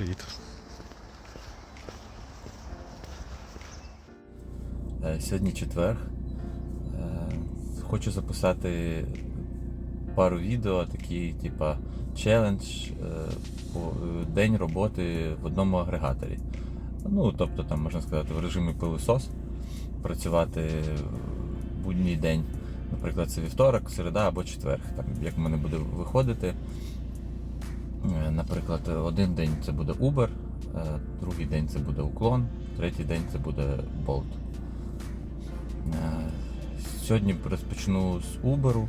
Привіт. Е, Сьогодні четвер. Е, Хочу записати пару відео, такі, типа челендж, е, день роботи в одному агрегаторі. Ну, тобто, там можна сказати, в режимі пилосос, працювати будній день. Наприклад, це вівторок, середа або четвер. Там, як в мене буде виходити. Е, Наприклад, один день це буде Uber, е, другий день це буде уклон, третій день це буде Bolt. Е, Сьогодні розпочну з Uber,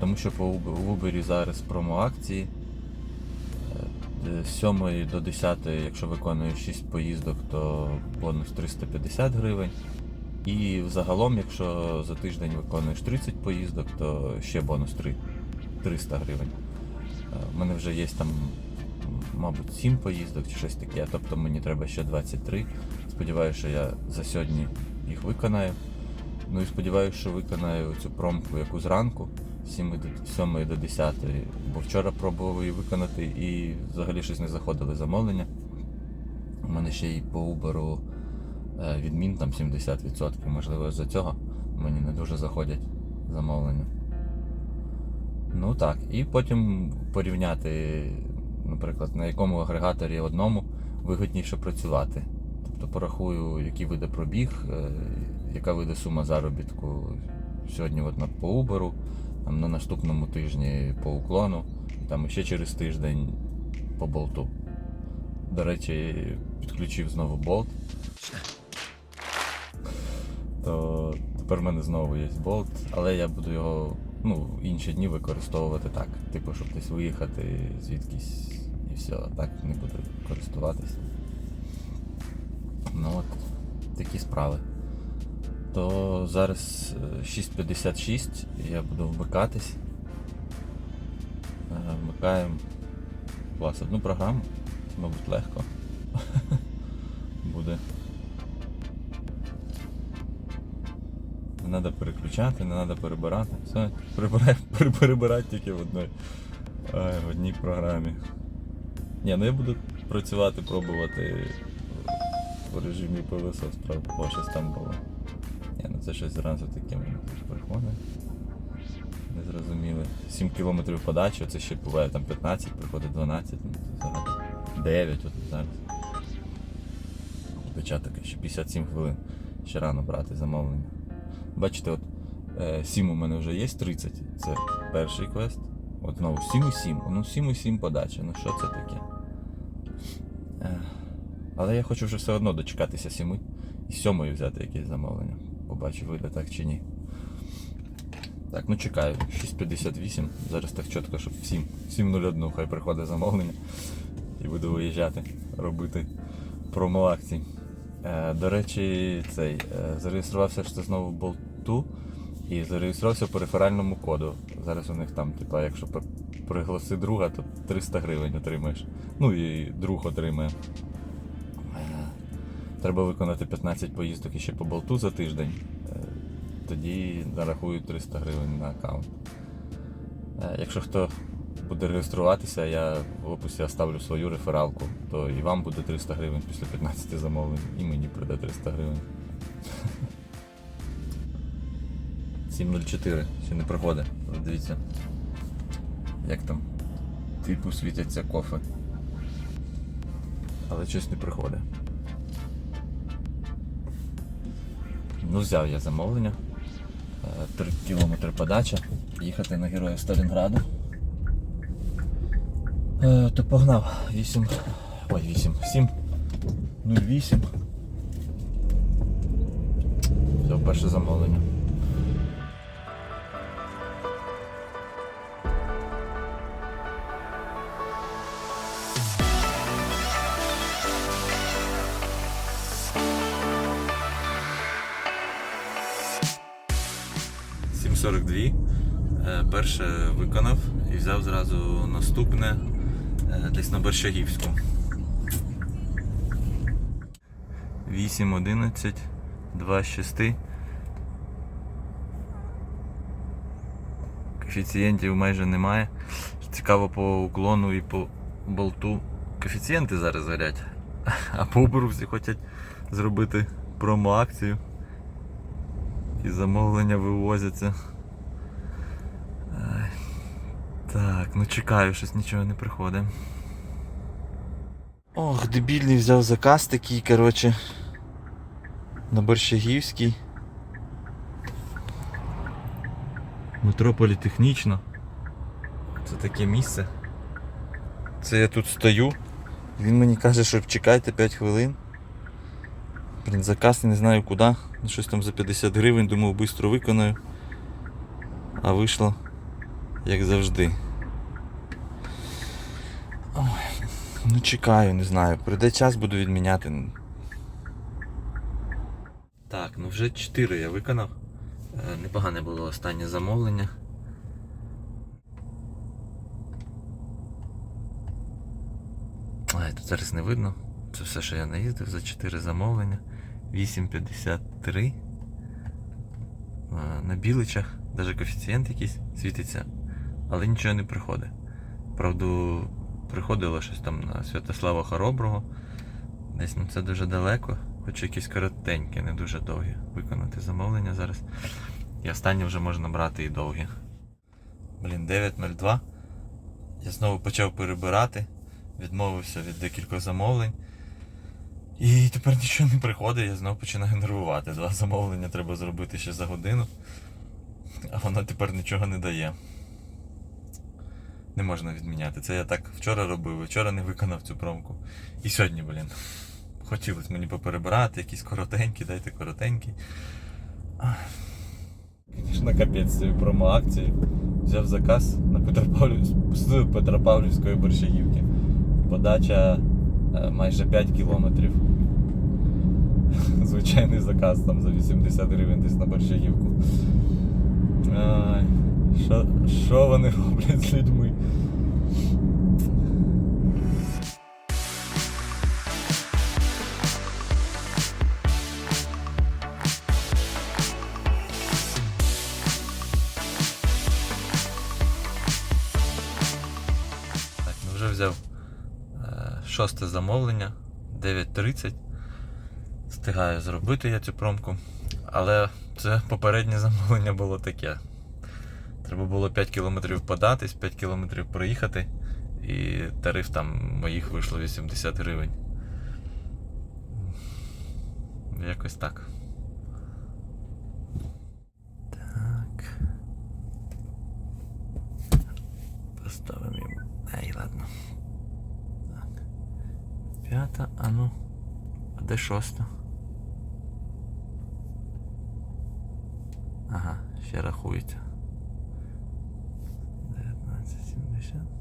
тому що по Uber- зараз промо-акції. Е, З 7 до 10, якщо виконуєш 6 поїздок, то бонус 350 гривень. І взагалом, якщо за тиждень виконуєш 30 поїздок, то ще бонус 3 300 гривень. У мене вже є там, мабуть, 7 поїздок чи щось таке, тобто мені треба ще 23. Сподіваюся, що я за сьогодні їх виконаю. Ну і сподіваюся, що виконаю цю промку яку зранку, з 7 до 7 до 10, бо вчора пробував її виконати і взагалі щось не заходили замовлення. У мене ще й по Uber е, відмін там 70%, можливо, з-за цього мені не дуже заходять замовлення. Ну так, і потім порівняти, наприклад, на якому агрегаторі одному вигідніше працювати. Тобто порахую, який вийде пробіг, е, яка вийде сума заробітку сьогодні от на по Uber, там на наступному тижні по уклону, і там ще через тиждень по болту. До речі, підключив знову болт. То тепер в мене знову є болт, але я буду його ну, інші дні використовувати так. Типу, щоб десь виїхати звідкись і все, так не буду користуватись. Ну от, такі справи. То зараз е, 6.56, я буду вмикатись. Е, Вмикаємо клас одну програму, це, мабуть, легко буде. Не треба переключати, не треба перебирати. Все, перебирати тільки в одній, в одній програмі. Ні, ну я буду працювати, пробувати в режимі правда, бо щось там було. Ні, ну це щось зразу таке приходить. Не зрозуміли. 7 кілометрів подачі, це ще буває там 15, приходить 12, ну це зараз 9 от зараз. Початок ще 57 хвилин. Ще рано брати замовлення. Бачите, от е, 7 у мене вже є 30. Це перший квест. От знову 7,7. Ну 7,7 подача. Ну що це таке? Е, але я хочу вже все одно дочекатися 7 і 7 взяти якесь замовлення. Побачу, вийде так чи ні. Так, ну чекаю. 6.58. Зараз так чітко, щоб в 7. 7.01 хай приходить замовлення. І буду виїжджати, робити промо-акції. Е, до речі, цей е, зареєструвався це знову в болту і зареєструвався по реферальному коду. Зараз у них там, типа, якщо при- пригласи друга, то 300 гривень отримаєш. Ну і друг отримає. Е, Треба виконати 15 поїздок іще по болту за тиждень. Е, Тоді нарахують 300 гривень на аккаунт. Е, Якщо хто буде реєструватися, я в описі оставлю свою рефералку, то і вам буде 300 гривень після 15 замовлень, і мені прийде 300 гривень. 7.04, ще не проходить. Дивіться, як там типу світяться кофе. Але щось не приходить. Ну, взяв я замовлення. 3 кілометри подача. Їхати на героїв Сталінграду. Е, то погнав. 8. Ой, 8. 7. 08. Взяв перше замовлення. Перше виконав і взяв зразу наступне е, десь на Борщагівську. 8, 11, 2 6. Коефіцієнтів майже немає. Цікаво по уклону і по болту коефіцієнти зараз горять. А по Uber всі хочуть зробити промо-акцію. І замовлення вивозяться. Ай. Так, ну чекаю, щось нічого не приходить. Ох, дебільний взяв заказ такий, коротше. На Борщагівський. Метро політехнічно. Це таке місце. Це я тут стою. Він мені каже, що чекайте 5 хвилин. Блін, заказ не знаю куди. Щось там за 50 гривень, думав, швидко виконаю. А вийшло як завжди. Ну чекаю, не знаю. Прийде час, буду відміняти. Так, ну вже 4 я виконав. Е, Непогане було останнє замовлення. Ай, тут зараз не видно. Це все, що я наїздив за 4 замовлення. 8,53. Е, На біличах, навіть коефіцієнт якийсь світиться, але нічого не приходить. Правда, приходило щось там на Святослава Хороброго. Десь ну це дуже далеко, хоч якісь коротенькі, не дуже довгі. Виконати замовлення зараз. І останні вже можна брати і довгі. Блін, 9.02. Я знову почав перебирати, відмовився від декількох замовлень. І тепер нічого не приходить, я знову починаю нервувати. Два замовлення треба зробити ще за годину, а воно тепер нічого не дає. Не можна відміняти. Це я так вчора робив, вчора не виконав цю промку. І сьогодні, блін. Хотілося мені поперебирати, якісь коротенькі, дайте коротенькі. Звісно, капець цією промо-акцією. Взяв заказ на Петропавлів... Петропавлівської Борщагівки. Подача е, майже 5 кілометрів. Звичайний заказ там за 80 гривень десь на Борщагівку. Що, що вони роблять з людьми? Так, ну вже взяв е, шосте замовлення 9.30. Встигаю зробити я цю промку. Але це попереднє замовлення було таке. Треба було 5 кілометрів податись, 5 кілометрів проїхати, і тариф там моїх вийшло 80 гривень. Якось так. Так. Поставимо їм. Ай, ладно. Так. П'ята, а ну. А де шоста? Ага, ще рахується. 1970.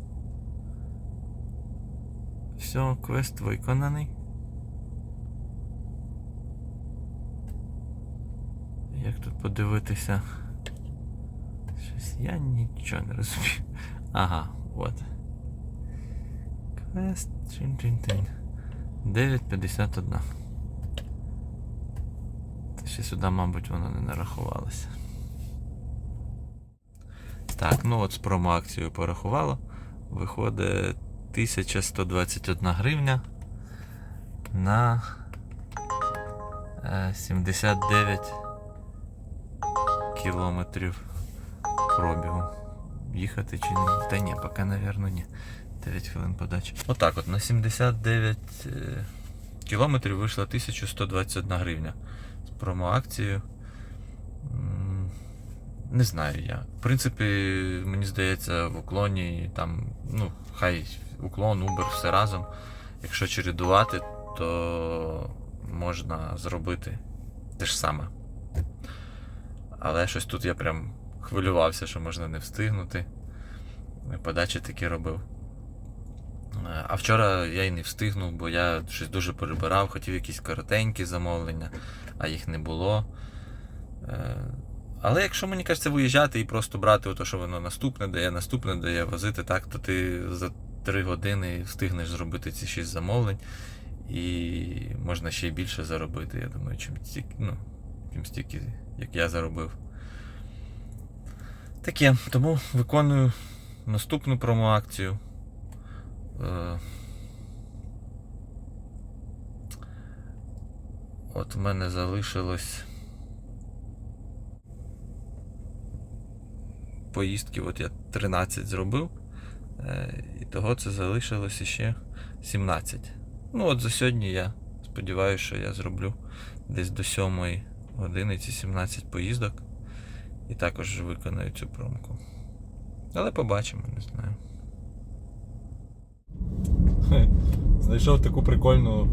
Все, квест виконаний. Як тут подивитися? Щось я нічого не розумію. Ага, от. Квест. Чин-чин-чин. 9.51. Ще сюди, мабуть, воно не нарахувалося. Так, ну от з промо-акцією порахувало. Виходить 1121 гривня на е, 79 кілометрів пробігу. Їхати чи ні? Та ні, поки, напевно, ні. 9 хвилин подачі. Отак от на 79 е, кілометрів вийшла 1121 гривня з промо-акцією. Не знаю я. В принципі, мені здається, в уклоні там, ну, хай уклон, Uber, все разом. Якщо чередувати, то можна зробити те ж саме. Але щось тут я прям хвилювався, що можна не встигнути. Подачі такі робив. Е, А вчора я й не встигнув, бо я щось дуже перебирав, хотів якісь коротенькі замовлення, а їх не було. Але якщо мені кажеться виїжджати і просто брати, ото, що воно наступне дає, наступне дає, возити так, то ти за три години встигнеш зробити ці 6 замовлень, і можна ще й більше заробити. Я думаю, чим стільки, ну, чим стільки, як я заробив. Таке, тому виконую наступну промоакцію. Е, от в мене залишилось. Поїздки, от я 13 зробив. е, І того це залишилось ще 17. Ну от за сьогодні я сподіваюся, що я зроблю десь до 7 години ці 17 поїздок. І також виконаю цю промку. Але побачимо, не знаю. Знайшов таку прикольну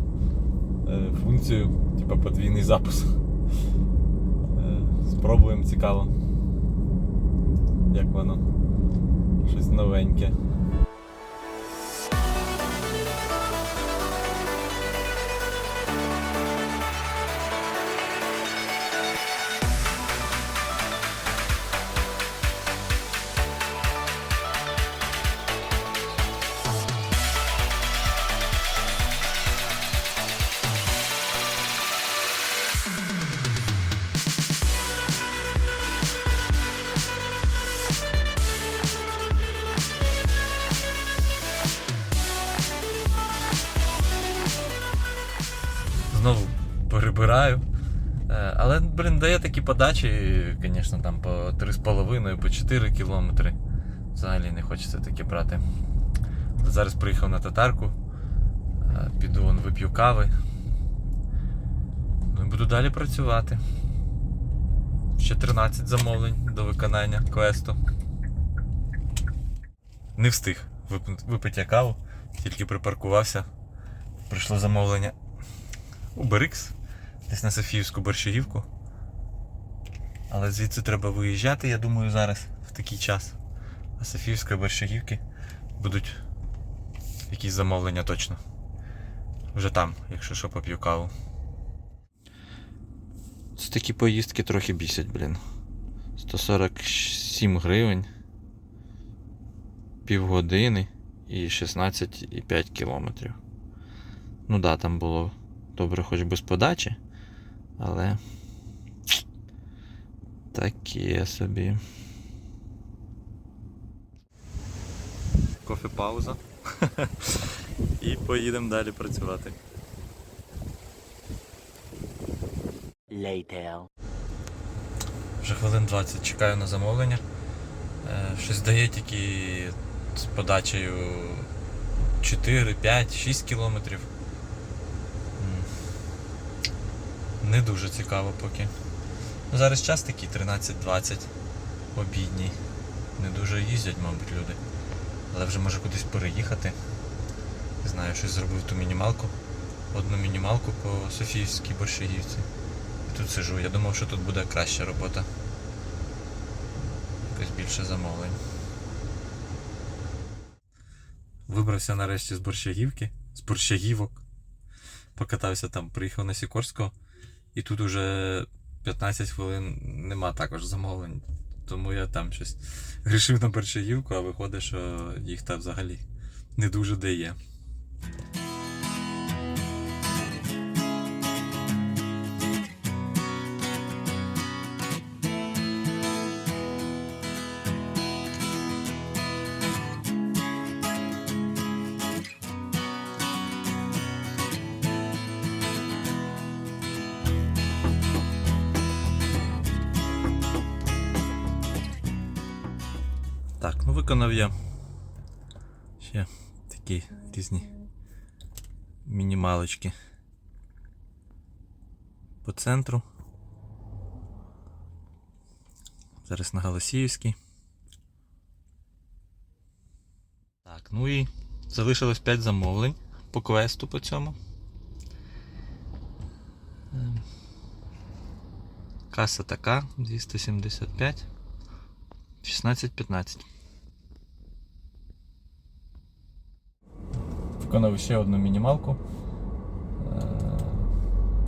е, функцію, типу подвійний запуск. Е, спробуємо цікаво. Як воно? Щось новеньке. Подачі, звісно, там по 3,5, по 4 кілометри. Взагалі не хочеться таке брати. Зараз приїхав на татарку. Піду вон вип'ю кави. Ну і буду далі працювати. Ще 13 замовлень до виконання квесту. Не встиг випити каву, тільки припаркувався. Прийшло замовлення Uberx, десь на Софіївську борщагівку. Але звідси треба виїжджати, я думаю, зараз в такий час. А Софіївської борщагівки будуть якісь замовлення точно. Вже там, якщо що, поп'ю каву. Це такі поїздки трохи бісять, блін. 147 гривень. Півгодини і 16,5 кілометрів. Ну да, там було добре хоч без подачі, але таке собі. Кофе пауза. І поїдемо далі працювати. Later. Вже хвилин 20 чекаю на замовлення. Е, Щось дає тільки з подачею 4, 5, 6 кілометрів. Не дуже цікаво поки. Ну, зараз час такий 13-20 обідній. Не дуже їздять, мабуть, люди. Але вже може кудись переїхати. Не знаю, щось зробив ту мінімалку. Одну мінімалку по Софіївській борщагівці. І тут сижу. Я думав, що тут буде краща робота. Якось більше замовлень. Вибрався нарешті з борщагівки, з борщагівок. Покатався там, приїхав на Сікорського, і тут уже 15 хвилин нема також замовлень. Тому я там щось грішив на борщагівку, а виходить, що їх там взагалі не дуже де є. Виконав я ще такі різні мінімалочки по центру. Зараз на Голосіївській. Так, ну і залишилось 5 замовлень по квесту по цьому. Ем, Каса така 275. 16-15. Виконав ще одну мінімалку. Е,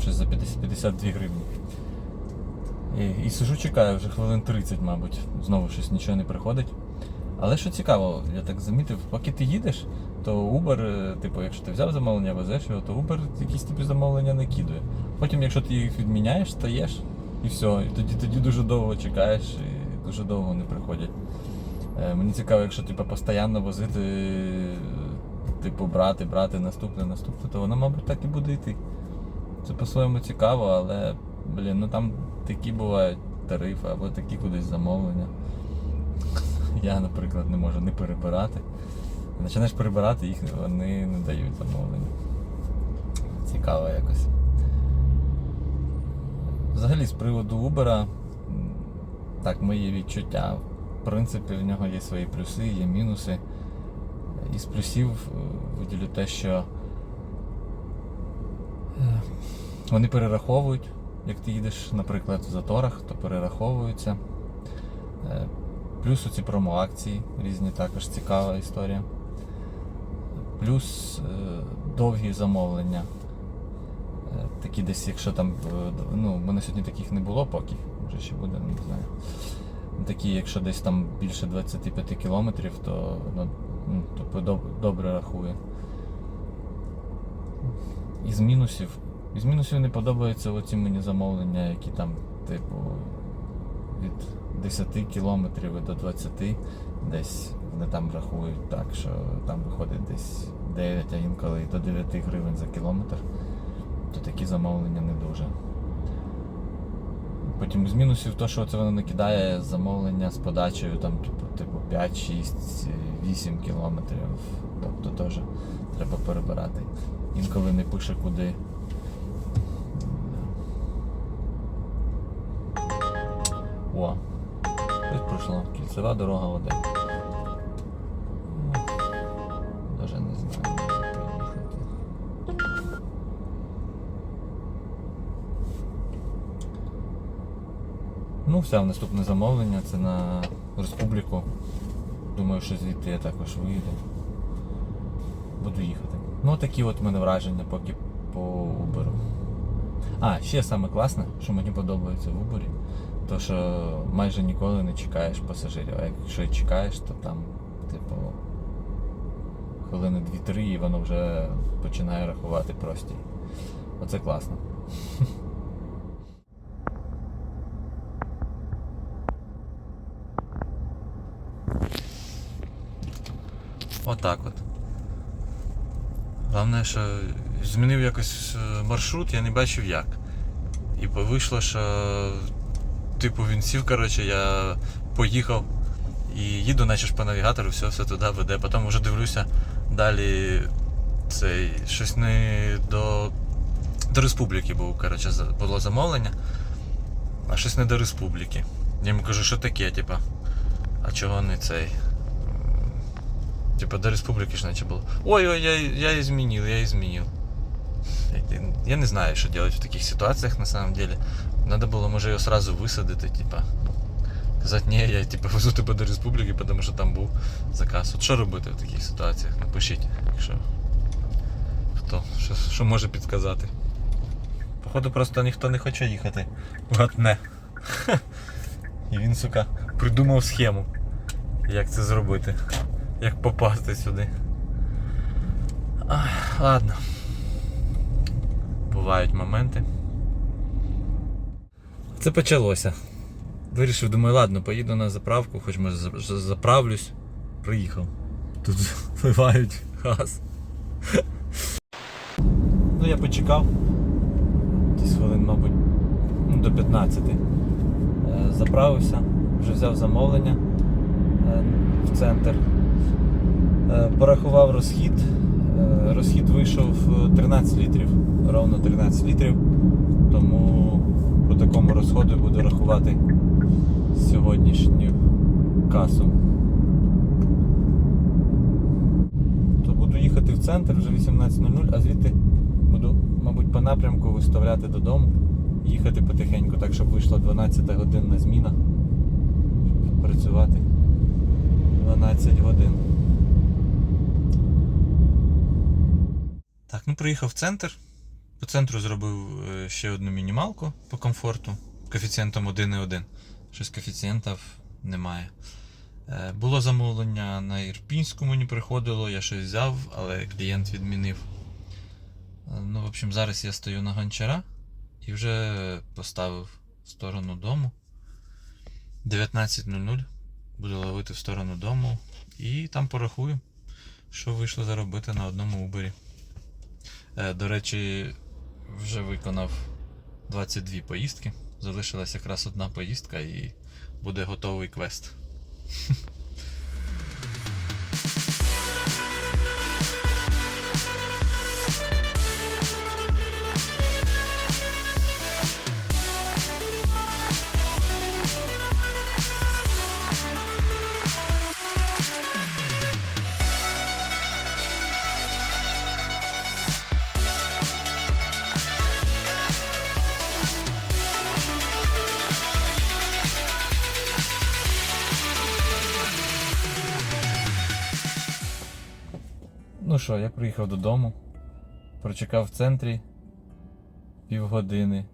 Щось за 50 52 гривні. І, і сижу, чекаю вже хвилин 30, мабуть. Знову щось нічого не приходить. Але що цікаво, я так замітив, поки ти їдеш, то Uber, е, типу, якщо ти взяв замовлення, везеш його, то Uber якісь тобі замовлення не кидає. Потім, якщо ти їх відміняєш, стаєш і все. І тоді, тоді дуже довго чекаєш і дуже довго не приходять. Е, Мені цікаво, якщо типу, постійно возити, типу, брати, брати наступне, наступне, то воно, мабуть, так і буде йти. Це по-своєму цікаво, але, блін, ну там такі бувають тарифи або такі кудись замовлення. Я, наприклад, не можу не перебирати. Починаєш перебирати, їх вони не дають замовлення. Цікаво якось. Взагалі, з приводу Uber, так, мої відчуття. В принципі, в нього є свої плюси, є мінуси. Із плюсів е, виділю те, що е, вони перераховують, як ти їдеш, наприклад, в заторах, то перераховуються. Е, Плюс оці промо-акції різні також цікава історія. Плюс довгі замовлення. Такі десь, якщо там, ну, в мене сьогодні таких не було поки, може ще буде, не знаю. Такі, якщо десь там більше 25 кілометрів, то ну, тобто добре рахує. Із мінусів. Із мінусів не подобаються оці мені замовлення, які там, типу, від 10 кілометрів до 20 десь вони там рахують так, що там виходить десь 9, а інколи до 9 гривень за кілометр, то такі замовлення не дуже. Потім з мінусів, то що це воно накидає замовлення з подачею там, типу 5, 6, 8 кілометрів. Тобто теж треба перебирати. Інколи не пише куди. О, тут пройшло. Кільцева дорога 1. Ну, все, наступне замовлення це на республіку. Думаю, що звідти я також виїду. Буду їхати. Ну, такі от мене враження поки по Uber. А, ще саме класне, що мені подобається в Uber, то що майже ніколи не чекаєш пасажирів. А якщо чекаєш, то там, типу, хвилини 2-3 і воно вже починає рахувати прості. Оце класно. Отак от. Головне, що змінив якось е, маршрут, я не бачив як. І вийшло, що типу він сів, коротше, я поїхав і їду, наче ж по навігатору, все, все туди веде. Потім вже дивлюся далі цей щось не до. До республіки був, коротше, було замовлення, а щось не до республіки. Я йому кажу, що таке, типа, а чого не цей? Типа до республіки ж наче було. Ой-ой, я, я її змінив, я змінив. Я- не знаю, что делать в таких ситуациях на самом деле. Надо было, може, його сразу висадити, типа. Казати, ні, я типа везу тебе до республіки, тому що там був заказ. От що робити в таких ситуаціях? Напишіть, якщо хто що, що може підказати. Походу, просто ніхто не хоче їхати. Гатне. І він, сука, придумав схему, як це зробити. Як попасти сюди. Ай, ладно. Бувають моменти. Це почалося. Вирішив, думаю, ладно, поїду на заправку, хоч може за- за- заправлюсь. Приїхав. Тут вливають газ. Ну, я почекав. Десь хвилин, мабуть, ну, до 15. Е, Заправився, вже взяв замовлення е, в центр. Е, Порахував розхід. Е, Розхід вийшов е, 13 літрів, ровно 13 літрів. Тому по такому розходу буду рахувати сьогоднішню касу. То буду їхати в центр вже 18.00, а звідти буду, мабуть, по напрямку виставляти додому, їхати потихеньку, так щоб вийшла 12 годинна зміна. Працювати 12 годин. Так, ну приїхав в центр. По центру зробив е, ще одну мінімалку по комфорту коефіцієнтом 1,1. Щось коефіцієнтів немає. Е, Було замовлення на Ірпінську, мені приходило, я щось взяв, але клієнт відмінив. Е, Ну, в общем, зараз я стою на гончара і вже поставив в сторону дому. 19.00 буду ловити в сторону дому і там порахую, що вийшло заробити на одному Uber. Е, До речі, Вже виконав 22 поїздки. Залишилась якраз одна поїздка і буде готовий квест. Що, я приїхав додому, прочекав в центрі півгодини,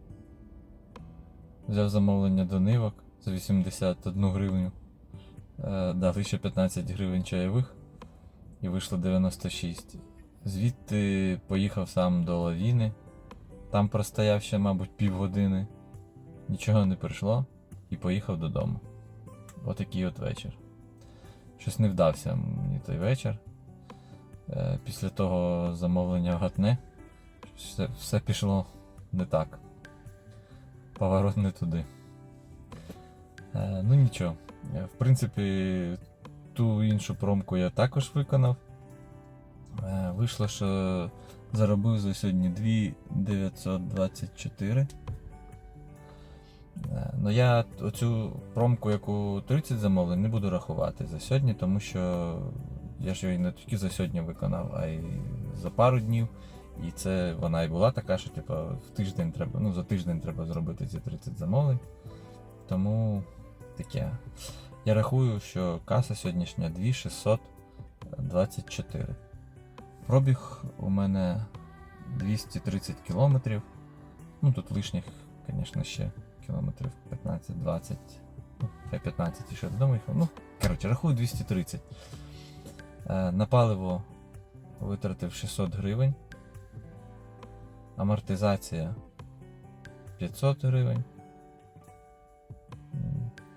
взяв замовлення до нивок за 81 гривню, дали ще 15 гривень чайових і вийшло 96. Звідти поїхав сам до лавіни, там простояв ще, мабуть, півгодини, нічого не прийшло і поїхав додому. Отакий от вечір. Щось не вдався мені той вечір. Е, Після того замовлення гатне. Все, все пішло не так. Поворот не туди. Е, Ну нічого. Е, В принципі, ту іншу промку я також виконав. Вийшло, що заробив за сьогодні 2924. Е, Ну я оцю промку, яку 30 замовлень, не буду рахувати за сьогодні, тому що я ж її не тільки за сьогодні виконав, а й за пару днів. І це вона і була така, що типу, в тиждень треба, ну за тиждень треба зробити ці 30 замовлень. Тому таке. Я рахую, що каса сьогоднішня 2624. Пробіг у мене 230 кілометрів. Ну тут лишніх, звісно, ще кілометрів 15-20. Ну, 15 і ще додому їхав. Ну, коротше, рахую 230. Е, На паливо витратив 600 гривень. Амортизація 500 гривень.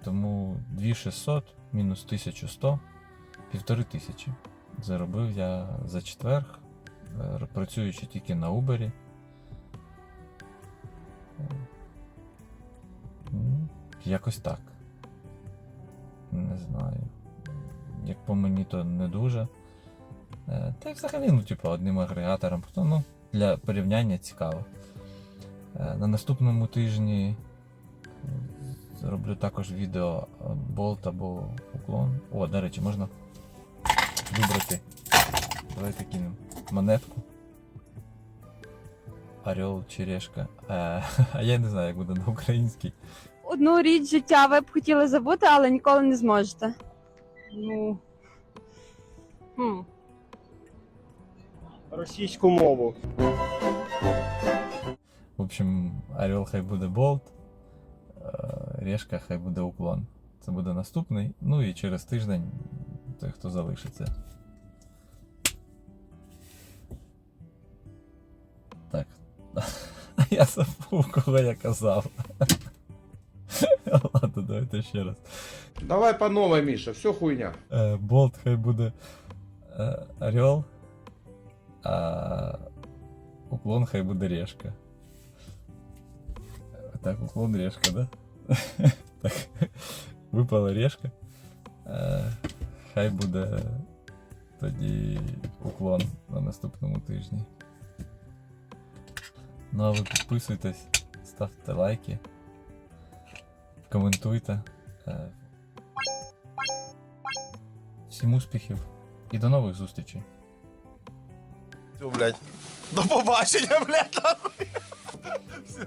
Тому 2600 мінус 1100 1500. Заробив я за четверг, е, працюючи тільки на Uber. Якось так. Не знаю. Як по мені, то не дуже. Е, Та й взагалі, ну, типу, одним агрегатором. То, ну, для порівняння цікаво. Е, На наступному тижні е, зроблю також відео болт або уклон. О, до речі, можна вибрати. Давайте кинемо монетку. Орел чи решка. Е, А я не знаю, як буде на українській. Одну річ життя ви б хотіли забути, але ніколи не зможете. Ну. Хм. російську мову. В общем, орел хай буде болт, е, решка хай буде уклон. Це буде наступний. Ну і через тиждень той, хто залишиться. Так. Я забув, кого я казав. Ладно, давайте ще раз. Давай по новой, Миша, все хуйня. Е, Болт хай буде е, орел, а уклон хай буде решка. Е, Так, уклон решка, да? так, випала решка. Е, хай буде тоді уклон на наступному тижні. Ну а ви підписуйтесь, ставте лайки, Коментуйте. Е, Всім успіхів і до нових зустрічей. Все, блядь. До побачення, блядь. Все.